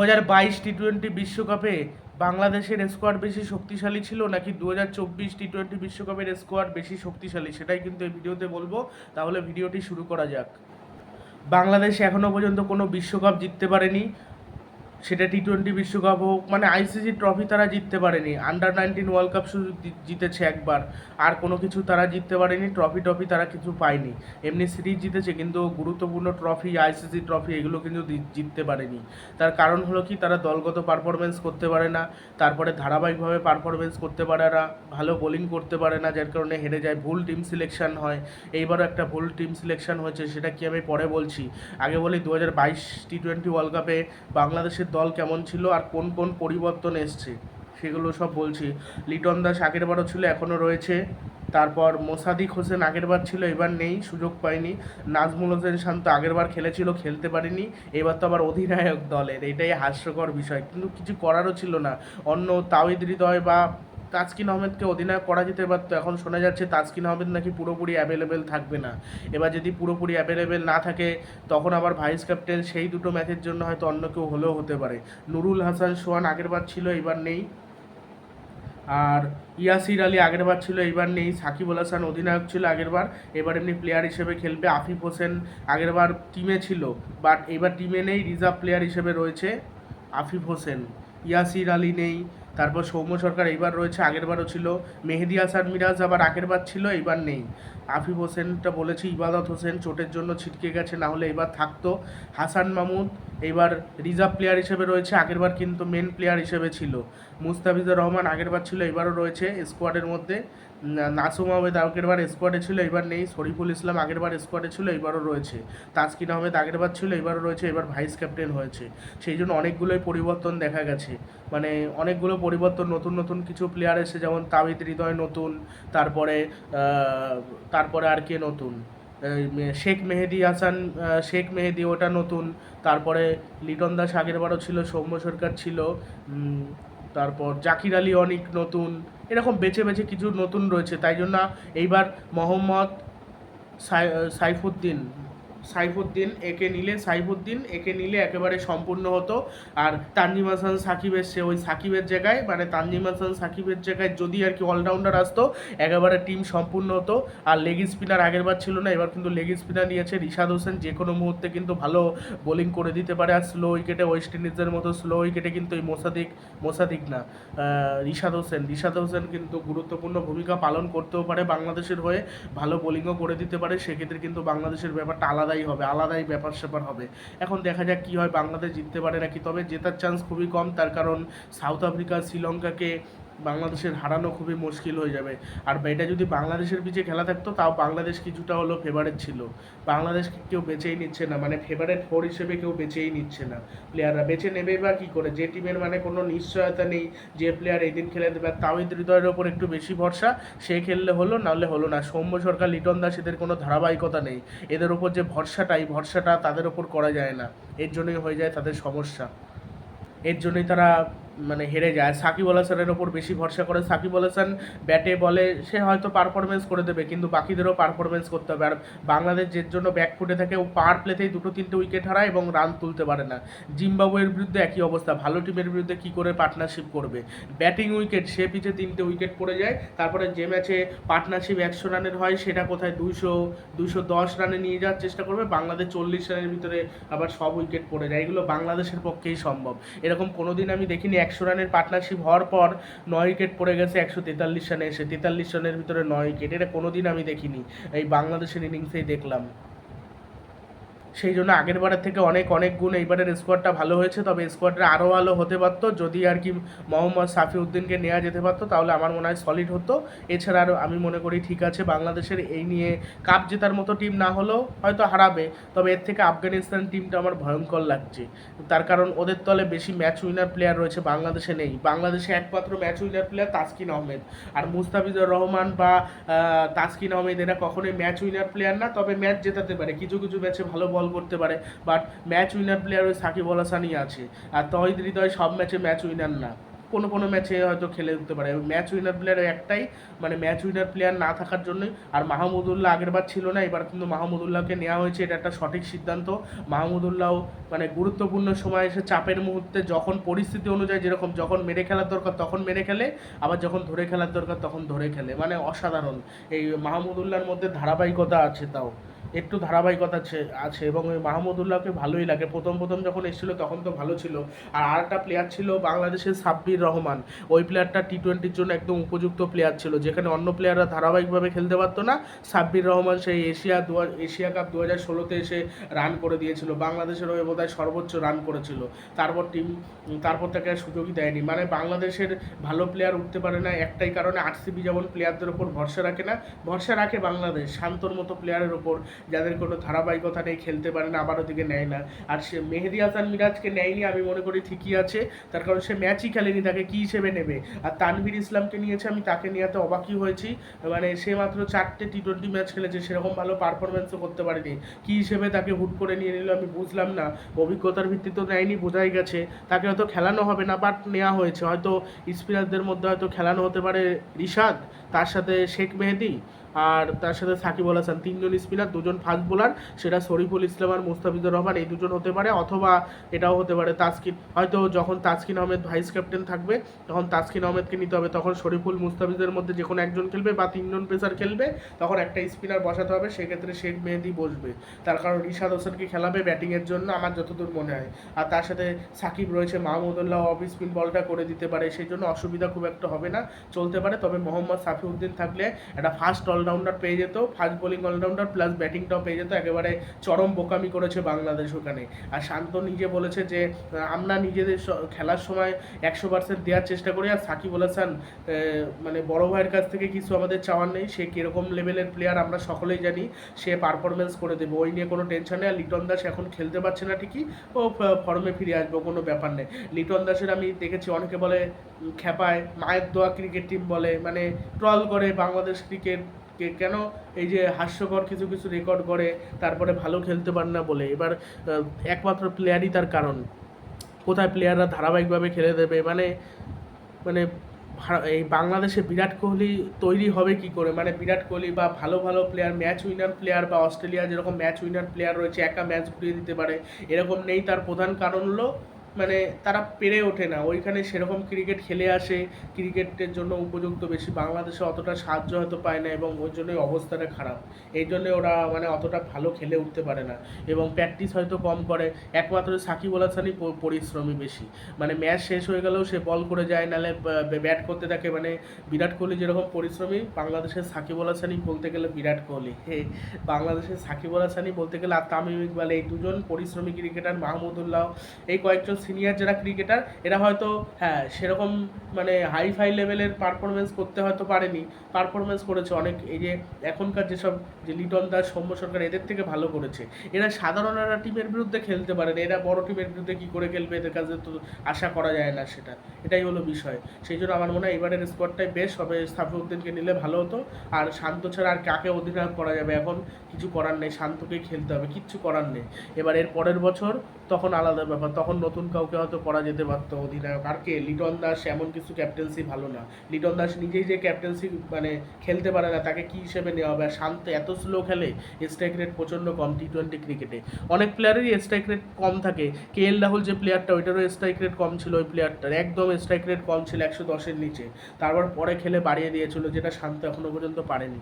দু হাজার বাইশ টি টোয়েন্টি বিশ্বকাপে বাংলাদেশের স্কোয়াড বেশি শক্তিশালী ছিল নাকি দু হাজার চব্বিশ টি টোয়েন্টি বিশ্বকাপের স্কোয়াড বেশি শক্তিশালী? সেটাই কিন্তু এই ভিডিওতে বলব। তাহলে ভিডিওটি শুরু করা যাক। বাংলাদেশ এখনও পর্যন্ত কোনো বিশ্বকাপ জিততে পারেনি। সেটা টি টোয়েন্টি বিশ্বকাপ হোক মানে আইসিসি ট্রফি তারা জিততে পারেনি। আন্ডার নাইনটিন ওয়ার্ল্ড কাপ শুধু জিতেছে একবার। আর কোনো কিছু তারা জিততে পারেনি ট্রফি ট্রফি তারা কিছু পায়নি। এমনি সিরিজ জিতেছে, কিন্তু গুরুত্বপূর্ণ ট্রফি আইসিসি ট্রফি এগুলো কিন্তু জিততে পারেনি। তার কারণ হলো কি, তারা দলগত পারফরমেন্স করতে পারে না। তারপরে ধারাবাহিকভাবে পারফরমেন্স করতে পারে না, ভালো বোলিং করতে পারে না, যার কারণে হেরে যায়, ভুল টিম সিলেকশন হয়। এইবারও একটা ভুল টিম সিলেকশন হয়েছে, সেটা কি আমি পরে বলছি। আগে বলি দু হাজার বাইশ টি টোয়েন্টি ওয়ার্ল্ড কাপে বাংলাদেশের দল কেমন ছিল আর কোন কোন পরিবর্তন এসছে, সেগুলো সব বলছি। লিটন দাস আগেরবারও ছিল এখনও রয়েছে। তারপর মোসাদিক হোসেন আগেরবার ছিল, এবার নেই, সুযোগ পায়নি। নাজমুল হোসেন শান্ত আগেরবার খেলেছিল, খেলতে পারেনি। এবার তো আবার অধিনায়ক দলের, এটাই হাস্যকর বিষয়। কিন্তু কিছু করারও ছিল না। অন্য তাওয়িদ হৃদয় বা তাসকিন আহমেদকে অধিনায়ক করা যেতে পারতো, এখন শোনা যাচ্ছে তাজকিন আহমেদ নাকি পুরোপুরি অ্যাভেলেবেল থাকবে না। এবার যদি পুরোপুরি অ্যাভেলেবেল না থাকে, তখন আবার ভাইস ক্যাপ্টেন সেই দুটো ম্যাচের জন্য হয়তো অন্য কেউ হলেও হতে পারে। নুরুল হাসান, সোহান আগেরবার ছিল এবার নেই। আর ইয়াসির আলী আগেরবার ছিল, এইবার নেই। সাকিব হাসান অধিনায়ক ছিল আগেরবার এবার এমনি প্লেয়ার হিসেবে খেলবে। আফিফ হোসেন আগেরবার টিমে ছিল বাট এবার টিমে নেই রিজার্ভ প্লেয়ার হিসেবে রয়েছে আফিফ হোসেন। ইয়াসির আলী নেই। তারপর সৌম্য সরকার এইবার রয়েছে আগেরবারও ছিল। মেহেদি হাসান মিরাজ আবার আগেরবার ছিল, এইবার নেই। আফিফ হোসেনটা বলেছি, ইবাদত হোসেন চোটের জন্য ছিটকে গেছে, না হলে এবার থাকতো। হাসান মামুদ এইবার রিজার্ভ প্লেয়ার হিসেবে রয়েছে আগেরবার কিন্তু মেন প্লেয়ার হিসেবে ছিল। মুস্তাফিজুর রহমান আগেরবার ছিল, এবারও রয়েছে স্কোয়াডের মধ্যে। নাসুম আহমেদ আগেরবার স্কোয়াডে ছিল, এবার নেই। শরীফুল ইসলাম আগেরবার স্কোয়াডে ছিল, এবারও রয়েছে। তাসকিন আহমেদ আগেরবার ছিল, এবারও রয়েছে, এবার ভাইস ক্যাপ্টেন হয়েছে। সেই জন্য অনেকগুলোই পরিবর্তন দেখা গেছে। মানে অনেকগুলো পরিবর্তন, নতুন নতুন কিছু প্লেয়ার এসে যেমন তাবিদ হৃদয় নতুন, তারপরে তারপরে আর কে নতুন? শেখ মেহেদি হাসান শেখ মেহেদি ওটা নতুন। তারপরে লিটন দাস আগের বারও ছিল, সৌম্য সরকার ছিল। তারপর জাকির আলী অনেক নতুন। এরকম বেছে বেছে কিছু নতুন রয়েছে। তাই জন্য এইবার মোহাম্মদ সাইফুদ্দিন সাইফুদ্দিন, একে নিলে সাইফুদ্দিন, একে নিলে একেবারে সম্পূর্ণ হতো। আর তানজিম হাসান, সাকিব এসছে ওই সাকিবের জায়গায় মানে তানজিম হাসান, সাকিবের জায়গায় যদি আর কি অলরাউন্ডার আসতো, একেবারে টিম সম্পূর্ণ হতো। আর লেগ স্পিনার আগেরবার ছিল না, এবার কিন্তু লেগ স্পিনার নিয়েছে রিশাদ হোসেন, যে কোনো মুহূর্তে কিন্তু ভালো বোলিং করে দিতে পারে। আর স্লো উইকেটে ওয়েস্ট ইন্ডিজের মতো স্লো উইকেটে কিন্তু এই মোসাদিক মোসাদিক না রিশাদ হোসেন। রিশাদ হোসেন কিন্তু গুরুত্বপূর্ণ ভূমিকা পালন করতেও পারে বাংলাদেশের হয়ে, ভালো বোলিংও করে দিতে পারে। সেক্ষেত্রে কিন্তু বাংলাদেশের ব্যাপারটা আলাদাই হবে, আলাদাই ব্যাপার স্যাপার হবে। এখন দেখা যাক কী হয়, বাংলাদেশ জিততে পারে নাকি। তবে জেতার চান্স খুবই কম, তার কারণ সাউথ আফ্রিকা শ্রীলঙ্কাকে বাংলাদেশের হারানো খুবই মুশকিল হয়ে যাবে। আর এটা যদি বাংলাদেশের পিছে খেলা থাকতো, তাও বাংলাদেশ কিছুটা হলো ফেভারেট ছিল। বাংলাদেশকে কেউ বেছেই নিচ্ছে না মানে ফেভারেট ফোর হিসেবে কেউ বেছেই নিচ্ছে না। প্লেয়াররা বেছে নেবে বা কী করে? যে টিমের মানে কোনো নিশ্চয়তা নেই, যে প্লেয়ার এই দিন খেলে দেবে তাওহিদ হৃদয়ের ওপর একটু বেশি ভরসা, সে খেললে হলো, নাহলে হলো না। সৌম্য সরকার, লিটন দাস এদের কোনো ধারাবাহিকতা নেই। এদের ওপর যে ভরসাটা, এই ভরসাটা তাদের ওপর করা যায় না। এর জন্যই হয়ে যায় তাদের সমস্যা। এর জন্যই তারা মানে হেরে যায়। সাকিব আল হাসানের ওপর বেশি ভরসা করে। সাকিব আল হাসান ব্যাটে বলে সে হয়তো পারফরমেন্স করে দেবে, কিন্তু বাকিদেরও পারফরমেন্স করতে হবে। আর বাংলাদেশ যে জন্য ব্যাক ফুটে থাকে, ও পাওয়ার প্লেতেই দুটো তিনটে উইকেট হারায় এবং রান তুলতে পারে না। জিম্বাবুয়ের বিরুদ্ধে একই অবস্থা। ভালো টিমের বিরুদ্ধে কি করে পার্টনারশিপ করবে? ব্যাটিং উইকেট সে পিছে তিনটে উইকেট পড়ে যায়। তারপরে যে ম্যাচে পার্টনারশিপ একশো রানের হয়, সেটা কোথায়? দুইশো দুইশো দশ রানে নিয়ে যাওয়ার চেষ্টা করবে। বাংলাদেশ চল্লিশ রানের ভিতরে আবার সব উইকেট পড়ে যায়। এগুলো বাংলাদেশের পক্ষেই সম্ভব। এরকম কোনোদিন আমি দেখিনি। একশো রানের পার্টনারশিপ হওয়ার পর নয় উইকেট পড়ে গেছে, একশো তেতাল্লিশ রানে এসে তেতাল্লিশ রানের ভিতরে নয় উইকেট এটা কোনোদিন আমি দেখিনি। এই বাংলাদেশের ইনিংসেই দেখলাম। সেই জন্য আগের বারের থেকে অনেক অনেক গুণ এইবারের স্কোয়াডটা ভালো হয়েছে। তবে স্কোয়াডটা আরও ভালো হতে পারতো। যদি আর কি মোহাম্মদ সাফিউদ্দিনকে নেওয়া যেতে পারতো, তাহলে আমার মনে হয় সলিড হতো। এছাড়া আরও আমি মনে করি ঠিক আছে, বাংলাদেশের এই নিয়ে কাপ জেতার মতো টিম না হলেও হয়তো হারাবে। তবে এর থেকে আফগানিস্তান টিমটা আমার ভয়ঙ্কর লাগছে। তার কারণ ওদের তলে বেশি ম্যাচ উইনার প্লেয়ার রয়েছে বাংলাদেশে নেই। বাংলাদেশে একমাত্র match winner player Taskin Ahmed. আর মুস্তাফিজুর রহমান বা তাসকিন আহমেদ এরা কখনোই ম্যাচ উইনার প্লেয়ার না, তবে ম্যাচ জেতাতে পারে। কিছু কিছু ম্যাচে ভালো বল করতে পারে। বাট ম্যাচ উইনার প্লেয়ার ওই সাকিব আল হাসানই আছে। আর তহিদ হৃদয় সব ম্যাচে ম্যাচ উইনার না। কোনো কোনো ম্যাচে হয়তো খেলে উঠতে পারে। ম্যাচ উইনার প্লেয়ার একটাই। মানে ম্যাচ উইনার প্লেয়ার না থাকার জন্যই। আর মাহমুদুল্লাহ আগের বার ছিল না, এবার কিন্তু মাহমুদুল্লাহকে নেওয়া হয়েছে। এটা একটা সঠিক সিদ্ধান্ত। মাহমুদুল্লাহ মানে গুরুত্বপূর্ণ সময় এসে চাপের মুহূর্তে যখন পরিস্থিতি অনুযায়ী যেরকম যখন মেরে খেলার দরকার তখন মেরে খেলে, আবার যখন ধরে খেলার দরকার তখন ধরে খেলে। মানে অসাধারণ। এই মাহমুদুল্লাহর মধ্যে ধারাবাহিকতা আছে তাও। একটু ধারাবাহিকতা আছে- এবং ওই মাহমুদুল্লাহকে ভালোই লাগে। প্রথম প্রথম যখন এসেছিল তখন তো ভালো ছিল। আর আরেকটা প্লেয়ার ছিল বাংলাদেশের সাব্বির রহমান। ওই প্লেয়ারটা টি টোয়েন্টির জন্য একদম উপযুক্ত প্লেয়ার ছিল, যেখানে অন্য প্লেয়াররা ধারাবাহিকভাবে খেলতে পারতো না। সাব্বির রহমান সেই এশিয়া দু, এশিয়া কাপ দু হাজার ষোলোতে এসে রান করে দিয়েছিল। বাংলাদেশের হয়ে বোধহয় সর্বোচ্চ রান করেছিল। তারপর টিম তারপর তাকে সুযোগই দেয়নি। মানে বাংলাদেশের ভালো প্লেয়ার উঠতে পারে না একটাই কারণে আরসিবি যেমন প্লেয়ারদের ওপর ভরসা রাখে না, ভরসা রাখে বাংলাদেশ শান্তর মতো প্লেয়ারের ওপর যাদের কোনো ধারাবাহিকতা নেই, খেলতে পারে না, আবার ওদিকে নেয় না। আর সে মেহেদি হাসান মিরাজকে নেয়নি, আমি মনে করি ঠিকই আছে। তার কারণ সে ম্যাচই খেলেনি, তাকে কী হিসেবে নেবে? আর তানভীর ইসলামকে নিয়েছে, আমি তাকে নিয়ে নিয়েতে অবাকই হয়েছি। মানে সে মাত্র চারটে টি টোয়েন্টি ম্যাচ খেলেছে, সেরকম ভালো পারফরমেন্সও করতে পারেনি। কী হিসেবে তাকে হুট করে নিয়ে নিল, আমি বুঝলাম না। অভিজ্ঞতার ভিত্তিতে নেয়নি, বোঝাই গেছে। তাকে হয়তো খেলানো হবে না বাট নেওয়া হয়েছে। হয়তো স্পিনারদের মধ্যে হয়তো খেলানো হতে পারে রিশাদ, তার সাথে শেখ মেহেদি। আর তার সাথে সাকিব আল হাসান, তিনজন স্পিনার, দুজন ফাস্ট বোলার, সেটা শরীফুল ইসলাম আর মুস্তাফিজুর রহমান, এই দুজন হতে পারে অথবা এটাও হতে পারে তাসকিন হয়তো যখন তাসকিন আহমেদ ভাইস ক্যাপ্টেন থাকবে, তখন তাসকিন আহমেদকে নিতে হবে। তখন শরীফুল মুস্তাফিজের মধ্যে যে কোনো একজন খেলবে বা তিনজন পেসার খেলবে, তখন একটা স্পিনার বসাতে হবে। সেক্ষেত্রে শেখ মেহেদি বসবে। তার কারণ রিশাদ হোসেনকে খেলাবে ব্যাটিংয়ের জন্য, আমার যতদূর মনে হয়। আর তার সাথে সাকিব রয়েছে মাহমুদুল্লাহ অফ স্পিন বলটা করে দিতে পারে। সেই জন্য অসুবিধা খুব একটা হবে না, চলতে পারে। তবে মোহাম্মদ সাফিউদ্দিন থাকলে একটা ফার্স্ট অলরাউন্ডার পেয়ে যেত ফার্স্ট বোলিং অলরাউন্ডার প্লাস ব্যাটিংটাও পেয়ে যেত, একেবারে চরম বোকামি করেছে বাংলাদেশ ওখানে। আর শান্ত নিজে বলেছে যে আমরা নিজেদের খেলার সময় একশো পার্সেন্ট দেওয়ার চেষ্টা করি, আর সাকিব আল হাসান মানে বড় ভাইয়ের কাছ থেকে কিছু আমাদের চাওয়ার নেই, সে কীরকম লেভেলের প্লেয়ার আমরা সকলেই জানি, সে পারফরমেন্স করে দেবে, ওই নিয়ে কোনো টেনশন নেই, আর লিটন দাস এখন খেলতে পারছে না ঠিকই, ও ফর্মে ফিরে আসবে, কোনো ব্যাপার নেই। লিটন দাসের আমি দেখেছি, অনেকে বলে খেপায়, মায়ের দোয়া ক্রিকেট টিম বলে মানে ট্রল করে বাংলাদেশ ক্রিকেট কেন এই যে হাস্যকর কিছু কিছু রেকর্ড করে, তারপরে ভালো খেলতে পারে না বলে? এবার একমাত্র প্লেয়ারই তার কারণ। কোথায় প্লেয়াররা ধারাবাহিকভাবে খেলে দেবে? মানে মানে এই বাংলাদেশে বিরাট কোহলি তৈরি হবে কি করে? মানে বিরাট কোহলি বা ভালো ভালো প্লেয়ার ম্যাচ উইনার প্লেয়ার বা অস্ট্রেলিয়া যেরকম ম্যাচ উইনার প্লেয়ার রয়েছে, একা ম্যাচ ঘুরিয়ে দিতে পারে, এরকম নেই। তার প্রধান কারণ হলো মানে তারা পেরে ওঠে না। ওইখানে সেরকম ক্রিকেট খেলে আসে। ক্রিকেটের জন্য উপযুক্ত বেশি। বাংলাদেশে অতটা সাহায্য হয়তো পায় না এবং ওই জন্যই অবস্থাটা খারাপ। এই জন্যে ওরা মানে অতটা ভালো খেলে উঠতে পারে না। এবং প্র্যাকটিস হয়তো কম করে। একমাত্র সাকিব আল হাসানই পরিশ্রমী বেশি। মানে ম্যাচ শেষ হয়ে গেলেও সে বল করে যায় নাহলে ব্যাট করতে থাকে। মানে বিরাট কোহলি যেরকম পরিশ্রমী, বাংলাদেশের সাকিব আল হাসানই বলতে গেলে বিরাট কোহলি। হে, বাংলাদেশের সাকিব আল হাসানই বলতে গেলে আর তামিম ইকবাল, এই দুজন পরিশ্রমী ক্রিকেটার মাহমুদুল্লাহ, এই কয়েকজন সিনিয়র যারা ক্রিকেটার এরা হয়তো হ্যাঁ সেরকম মানে হাই ফাই লেভেলের পারফরমেন্স করতে হয়তো পারেনি। পারফরমেন্স করেছে অনেক, এই যে এখনকার যেসব যে লিটন দাস, সৌম্য সরকার, এদের থেকে ভালো করেছে। এরা সাধারণ একটা টিমের বিরুদ্ধে খেলতে পারে না এরা বড় টিমের বিরুদ্ধে কি করে খেলবে, এদের কাছে তো আশা করা যায় না সেটা। এটাই হলো বিষয়। সেই জন্য আমার মনে হয় এবারের স্কোয়াডটাই বেশ হবে। সাফিউদ্দিনকে নিলে ভালো হতো। আর শান্ত ছাড়া আর কাকে অধিনায়ক করা যাবে? এখন কিছু করার নেই। শান্তকেই খেলতে হবে। কিচ্ছু করার নেই। এবার এর পরের বছর তখন আলাদা ব্যাপার। তখন নতুন কাউকে হয়তো করা যেতে পারতো, অধিনায়ক। আর কে? লিটন দাস এমন কিছু ক্যাপ্টেন্সি ভালো না। লিটন দাস নিজেই যে ক্যাপ্টেন্সি মানে খেলতে পারে না, তাকে কি হিসেবে নেওয়া হবে? আর শান্ত এত স্লো খেলে স্ট্রাইক রেট প্রচণ্ড কম টি টোয়েন্টি ক্রিকেটে অনেক প্লেয়ারেরই স্ট্রাইক রেট কম থাকে। কে এল রাহুল যে প্লেয়ারটা ওইটারও স্ট্রাইক রেট কম ছিল ওই প্লেয়ারটার একদম স্ট্রাইক রেট কম ছিল একশো দশের নিচে। তারপর পরে খেলে বাড়িয়ে দিয়েছিল, যেটা শান্ত এখনও পর্যন্ত পারেনি।